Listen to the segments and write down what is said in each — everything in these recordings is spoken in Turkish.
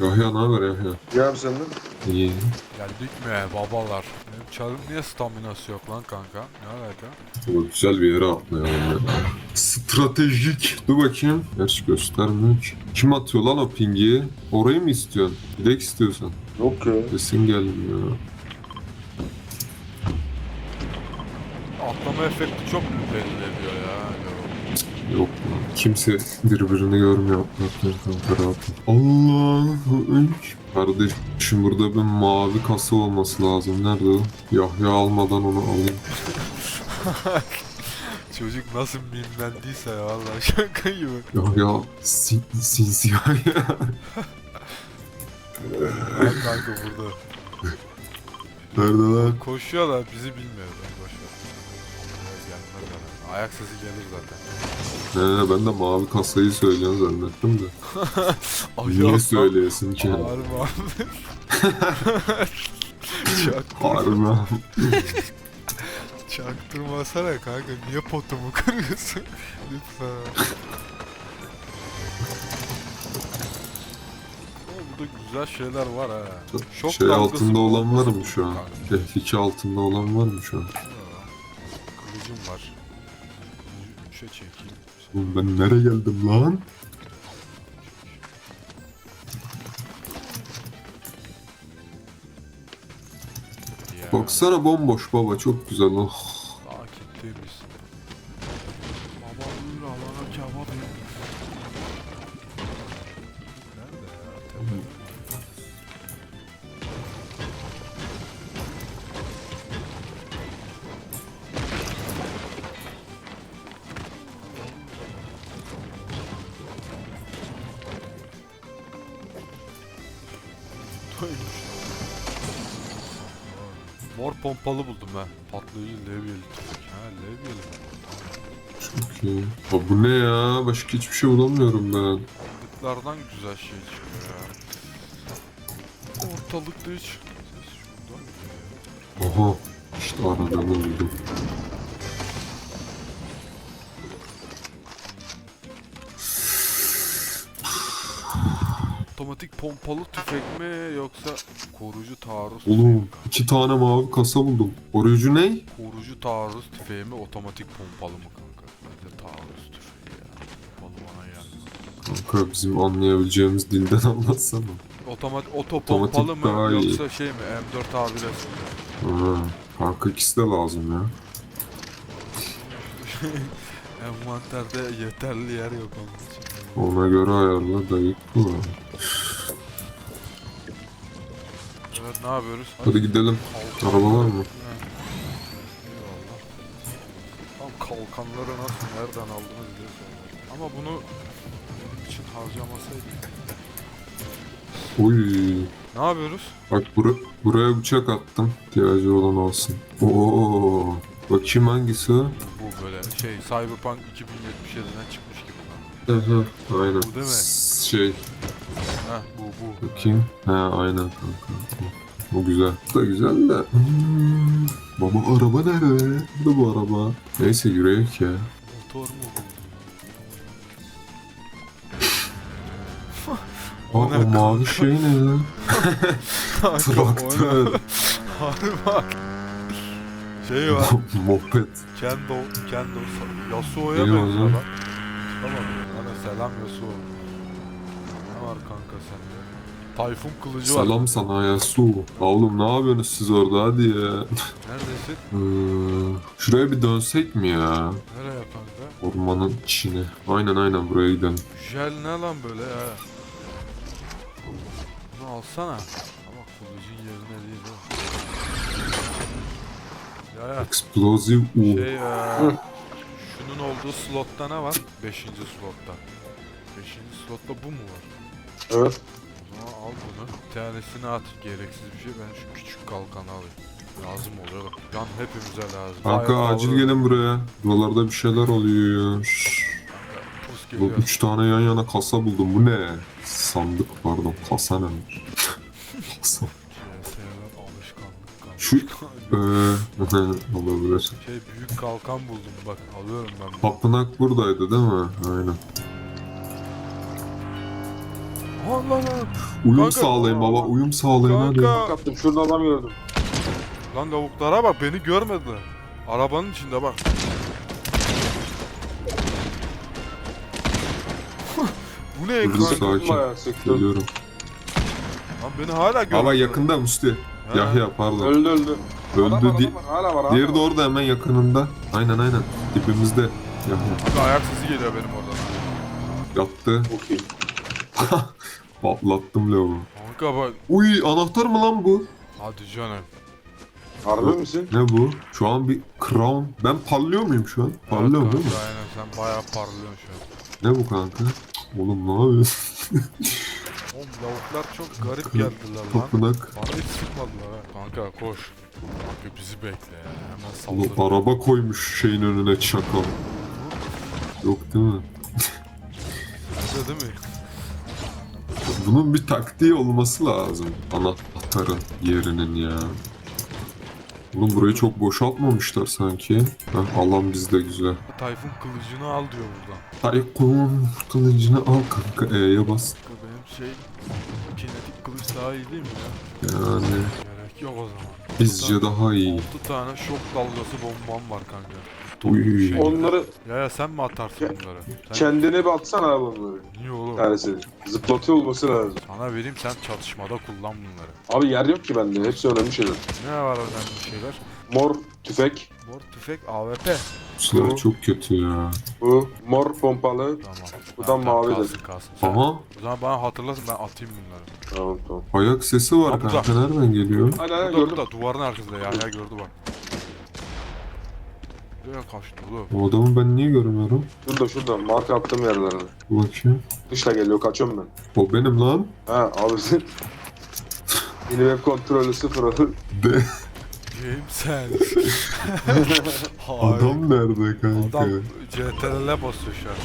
Yahya ne haber Yahya? Ya abi senden? İyi. Geldik mi babalar? Benim çarım niye staminası yok lan kanka? Ne alaka? Ama güzel bir yere atlayalım ya. Stratejik. Dur bakayım. Gerçi göstermiyor ki. Kim atıyor lan o pingi? Orayı mı istiyorsun? Gidek istiyorsan. Yok ya. Kesin gelmiyor. Atlama efekti çok mu belli ediyor ya? Yok lan. Kimse birbirini görmüyor. Allahu Ekber. Kardeşim burada bir mavi kasa olması lazım. Nerede o? Yahya almadan onu alayım. Çocuk nasıl mimlendiyse ya valla şaka gibi. Yahya sin sinsi Yahya. Bak kanka burada. Nerede lan? Koşuyorlar bizi bilmiyorlar. Boşver. Ayak sesi gelir zaten. He, ben de mavi kasayı söylüyorsun zannettim de. Niye söyleyesin ki? Harbi abi. Harbi. çaktırmasana kanka niye potumu kırıyorsun? Lütfen. Burada güzel şeyler var ha. Şok şey altında olan var mı şu an? F2 altında olan var mı şu an? Kılıcım var. Üçe çekeyim. Oğlum ben nereye geldim lan? Ya, Baksana bomboş baba çok güzel oh. Doymuş. Mor pompalı buldum ben. Patlayıcı levyeli tüfek. Ha levyeli. Çok iyi. Ha, bu ne ya? Başka hiçbir şey bulamıyorum ben. Sandıklardan güzel şey çıkıyor ya. Ortalıkta hiç ses şuradan. Aha. İşte aradığımı buldum. Otomatik pompalı tüfek mi yoksa koruyucu taarruz Oğlum tüfeği mi? iki tane mavi kasa buldum. Koruyucu ne? Koruyucu taarruz tüfeği mi otomatik pompalı mı kanka? Bence taarruz tüfeği ya. Pompalı bana gelmez. Kanka bizim anlayabileceğimiz dilden anlatsana. Otomatik oto Otomatik pompalı daha mı iyi. yoksa şey mi M4 abilesi mi? Ha, kanka ikisi de lazım ya. Envanterde yeterli yer yok onun için. Ona göre ayarla dayık bu. Ne yapıyoruz? Hadi gidelim. Araba var mı? Ha. Tam kalkanları nasıl nereden aldınız diye soruyorum. Ama bunu benim için harcamasaydık. Oy. Ne yapıyoruz? Bak bura, buraya bıçak attım. İhtiyacı olan olsun. Oo. Bakayım hangisi o? Bu, böyle şey Cyberpunk 2077'den çıkmış gibi. Aha, aynen. Bu değil mi? S- Şey, Heh bu bu. bakayım. He, aynen kanka. O güzel. Bu da güzel de. Hmm. Baba araba nerede? Burada bu araba. Neyse yürüyek ya. Motor mu bu? Aa, O o mavi şey ne ya? Traktör. Harbi bak. Şey var. Moped. Kendo, Kendo, Yasuo'ya benziyor lan. Tamam. Bana selam Yasuo. Ne var kanka sende? Tayfun kılıcı var. Selam sana ya su. Oğlum ne yapıyorsunuz siz orada hadi ya. Neredesin? Ee, şuraya bir dönsek mi ya? Nereye kanka? Ormanın içine. Aynen aynen buraya gidelim. Jel ne lan böyle ya? Bunu alsana. Ama kılıcın yerine değil o. Ya ya. Explosive U. Şey ya. Şunun olduğu slotta ne var? Beşinci slotta. Beşinci slotta bu mu var? Evet. Zaman al bunu. Bir tanesini at. Gereksiz bir şey. Ben şu küçük kalkanı alayım. Lazım oluyor bak. Can hepimize lazım. Kanka Bayağı acil gelin buraya. Buralarda bir şeyler oluyor. Pus Bu geliyor. üç tane yan yana kasa buldum. Bu ne? Sandık pardon. Kasa ne? kasa. CS'den alışkanlık kalmış. Şu- Ee, olabilir. Şey büyük kalkan buldum bak alıyorum ben bunu. Tapınak buradaydı değil mi? Aynen. Allah Allah. Uyum Kanka- sağlayın baba uyum sağlayın hadi. Kanka. Kaptım şurada adam gördüm. Lan lavuklara bak beni görmediler. Arabanın içinde bak. Bu ne Dur, ekran? sakin. Bayağı sıktım. Geliyorum. Lan beni hala görmediler. Baba yakında Musti. Ha. Yahya pardon. Öldü öldü. Adam Öldü. var, Di adam var, hala var. hala Diğeri de var. orada hemen yakınında. Aynen aynen. Dibimizde. Yahya. Kanka ayak sesi geliyor benim oradan. Yattı. Çok iyi. Patlattım lavuğu. Kanka bak. Uy anahtar mı lan bu? Hadi canım. Harbi misin? Ne bu? Şu an bir crown. Ben parlıyor muyum şu an? Parlıyorum Evet değil mi? Aynen sen bayağı parlıyorsun şu an. Ne bu kanka? Oğlum ne yapıyorsun? Oğlum lavuklar çok garip Kanka, geldiler lan. Tapınak. Bana hiç sıkmadılar ha. Kanka koş. Kanka bizi bekle ya. Hemen Oğlum saldır. araba koymuş şeyin önüne çakal. Yok değil mi? Bize değil mi? Bunun bir taktiği olması lazım. Anahtarın yerinin ya. Oğlum burayı çok boşaltmamışlar sanki. Heh, alan bizde güzel. Tayfun kılıcını al diyor buradan. Taykun kılıcını al kanka E'ye bas. Kanka benim şey kinetik kılıç daha iyi değil mi ya? Yani Gerek yok o zaman. bizce daha iyi. 6 tane şok dalgası bombam var kanka. Onları Ya ya sen mi atarsın bunları? Sen... kendine bir atsana abi onları. Niye oğlum? Tanesi. Zıplatıyor olması lazım. Sana vereyim sen çatışmada kullan bunları. Abi yer yok ki bende. Hepsi önemli şeyler. Ne var önemli şeyler? Mor tüfek. Mor tüfek AWP. Bu silah çok kötü ya. Bu mor pompalı. Tamam. Bu da Tamam, mavidir. Kalsın kalsın. Sen, Aha O zaman bana hatırlasın ben atayım bunları. Tamam tamam. ayak sesi var burada. kanka nereden geliyor? Hadi Burada gördüm. burada duvarın arkasında ya ya gördü bak. Buraya kaçtı oğlum. O adamı ben niye görmüyorum? Şurada şurada. Marka attım yerlerine. Bakayım. Dışla geliyor. Kaçıyorum ben. O benim lan. Ha abi sen. Yeni web kontrolü sıfır olur. De. James sen. Hayır. Adam nerede kanka? Adam CTRL'e basıyor şu an.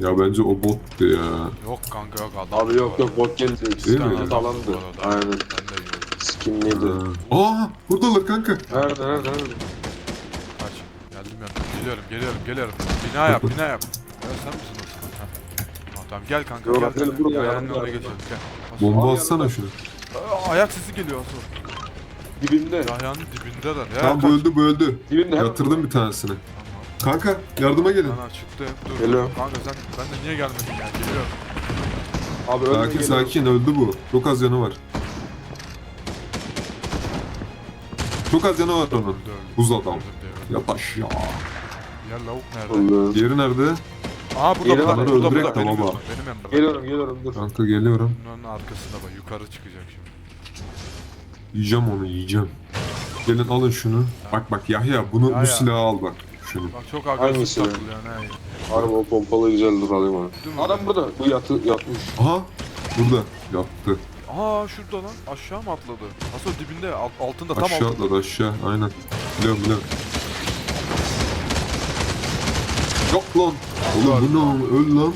Ya bence o bottu ya. Yok kanka yok adam. Abi yok yok bot geldi. Değil mi? Falandı. Aynen. Ben de. Skinliydi. Aa buradalar kanka. Nerede nerede nerede? Geliyorum geliyorum geliyorum. Bina yap bina yap. Ya sen misin o sen? Heh. Tamam, Tamam gel kanka Yok, gel. yanımda, oraya yanımda. geçelim gel. Bomba atsana şunu. Aa, ayak sesi geliyor Asu. Dibinde. Yahyanın dibindeler. Ya, Tamam kaç. bu öldü bu öldü. Dibinde hemen. Yatırdım bir tanesini. Tamam. Kanka yardıma gelin. Ana çıktı. Dur. Geliyorum. Kanka sen ben de niye gelmedin ya? Geliyorum. Abi önüne Sakin geliyor. sakin öldü bu. Çok az yanı var. Çok az yanı var onun. Öldü öldü. Buz adam. Öldü, öldü. Yat aşağı. Ya lavuk nerede? Öldü. Diğeri nerede? Aa burada Yeri burada burada öldürek burada de benim yanımda benim yanımda. Geliyorum geliyorum dur. Kanka geliyorum. Bunların arkasında bak yukarı çıkacak şimdi. Yiyeceğim onu yiyeceğim. Gelin alın şunu. Bak bak Yahya bunu Yahya. bu silahı al bak. Şunu. Bak çok agresif Hangisi? takılıyor ne? Harbi o pompalı güzeldir alayım onu. Değil mi? Adam burada. Bu yatı yatmış. Aha burada yattı. Aa şurada lan aşağı mı atladı? Nasıl dibinde alt, altında tam Aşağı altında. atladı aşağı aynen. Biliyorum biliyorum. Yok lan. Oğlum bu ne oğlum? Öl lan.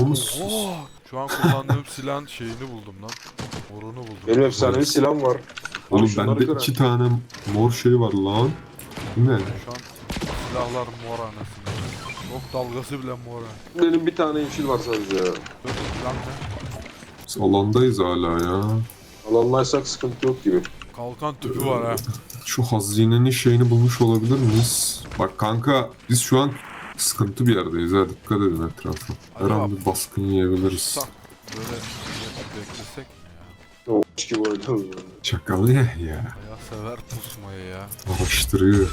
Namussuz. Oha! Şu an kullandığım silahın şeyini buldum lan. Morunu buldum. Benim efsanevi silahım var. Oğlum şunları bende iki tane mor şey var lan. Bu ne? Şu an silahlar mor anasını. Çok dalgası bile mor. ha. Benim bir tane yeşil var sadece ya. Dur silah ne? Biz alandayız hala ya. Alanlaysak sıkıntı yok gibi. Kalkan tüpü var ha. Şu hazinenin şeyini bulmuş olabilir miyiz? Bak kanka biz şu an sıkıntı bir yerdeyiz ha dikkat edin etrafa. Her Acaba an bir baskın yiyebiliriz. Sak böyle beklesek mi ya? O gibi oynadım. Çakal ya ya. Bayağı sever pusmayı ya. Araştırıyor.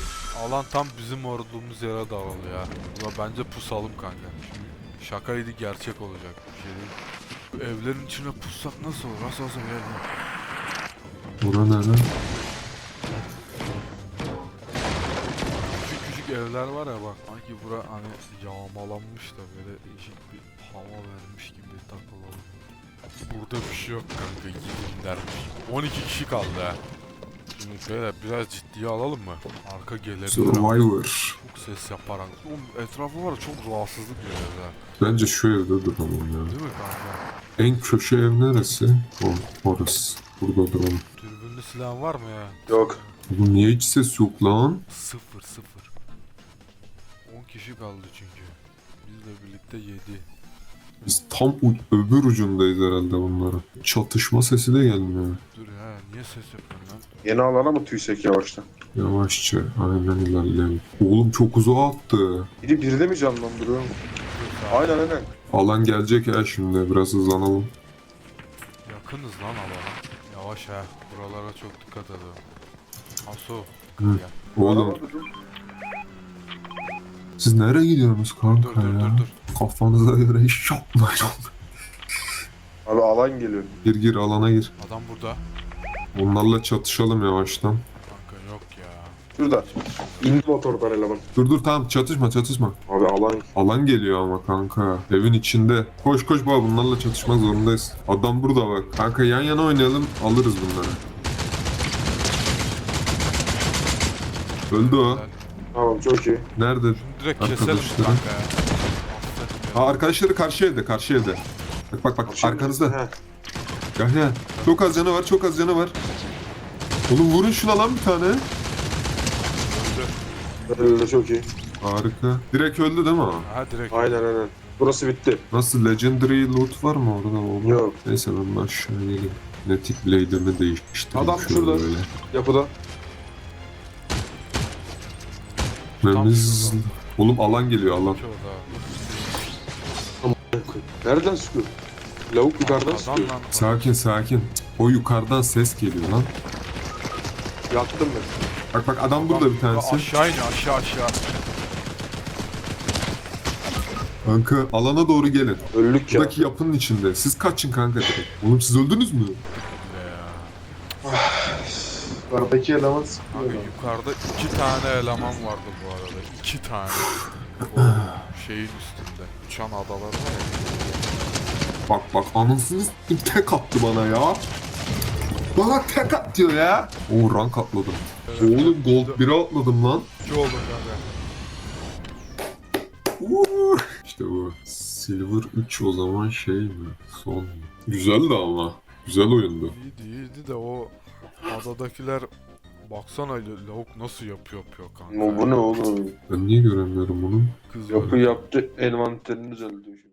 Alan tam bizim olduğumuz yere dağıldı ya. Ulan bence pusalım kanka. Şimdi şakaydı gerçek olacak bir şey değil. Bu evlerin içine pussak nasıl olur? Nasıl olsa böyle. Küçük evler var ya bak. Sanki bura hani yağmalanmış da böyle değişik bir hava vermiş gibi takılalım. Burada bir şey yok kanka gidin dermiş. 12 kişi kaldı ha. Şimdi böyle biraz ciddiye alalım mı? Arka ama Survivor. Çok ses yaparak. Oğlum etrafı var ya çok rahatsızlık veriyor ha. Bence şu evde duralım ya. Değil mi kanka? En köşe ev neresi? O, orası. Burada duralım. Dürbünlü silahın var mı ya? Yok. Oğlum niye hiç ses yok lan? Sıfır sıfır. 10 kişi kaldı çünkü. Bizle birlikte 7. Biz tam u- öbür ucundayız herhalde bunların. Çatışma sesi de gelmiyor. Dur ya niye ses yapıyorsun lan? Yeni alana mı tüysek yavaştan? Yavaşça aynen ilerleyelim. Oğlum çok uzağa attı. Biri bir de mi canlandırıyor? Aynen aynen. Alan gelecek ya şimdi biraz hızlanalım. Yakınız lan alana. Yavaş ha. Buralara çok dikkat edin. Aso. Hı. Gel. Oğlum Araba dur. Siz nereye gidiyorsunuz kanka Dur dur ya? dur dur. Kafanıza göre iş yapmayın. Abi alan geliyor. gir gir alana gir. Adam burada. Onlarla çatışalım yavaştan. Kanka yok ya. Şurada. İndi motordan eleman. Dur dur tamam çatışma çatışma. Abi alan. Alan geliyor ama kanka. Evin içinde. Koş koş baba bunlarla çatışmak zorundayız. Adam burada bak. Kanka yan yana oynayalım alırız bunları. Öldü o. Helal. Tamam çok iyi. Nerede? Şunu direkt keselim Arkadaşlarım. kanka ya. Ha arkadaşları karşı evde karşı evde. Bak bak bak Şimdi- arkanızda. Heh. Çok az canı var çok az canı var. Oğlum vurun şuna lan bir tane. Öldü. Öyle çok iyi. Harika. Direkt öldü değil mi o? Ha direkt. Aynen aynen. Burası bitti. Nasıl legendary loot var mı orada oğlum? Yok. Neyse ben aşağıya geleyim. Netik blade'imi değiştireyim. Adam şurada. Böyle. Memiz... Oğlum alan geliyor alan. Çok Nereden sıkıyor? Lavuk yukarıdan Adam sıkıyor. lan. Sakin sakin. O yukarıdan ses geliyor lan. Yaktım ben. Bak bak adam burada bir tanesi. Aşağı iniyor aşağı aşağı. Kanka alana doğru gelin. Öldük ya. Buradaki yapının içinde. Siz kaçın kanka direkt. Oğlum siz öldünüz mü? Yukarıdaki eleman sıkıyor. yukarıda iki tane eleman vardı bu arada. İki tane. O şeyin üstünde. Uçan adalar var ya. Bak bak anasını s**tim tek attı bana ya. Bana tek at diyor ya. Oo rank atladım. Oğlum gold 1'e atladım lan. İki oldu kanka. Uuu. İşte bu. Silver 3 o zaman şey mi? Son mu? Güzeldi ama. Güzel oyundu. İyiydi iyiydi de o adadakiler baksana lavuk nasıl yapıyor yapıyor kanka. Bu, bu ne oğlum? Ben niye göremiyorum bunu? Kız Yapı var. yaptı envanterini şimdi.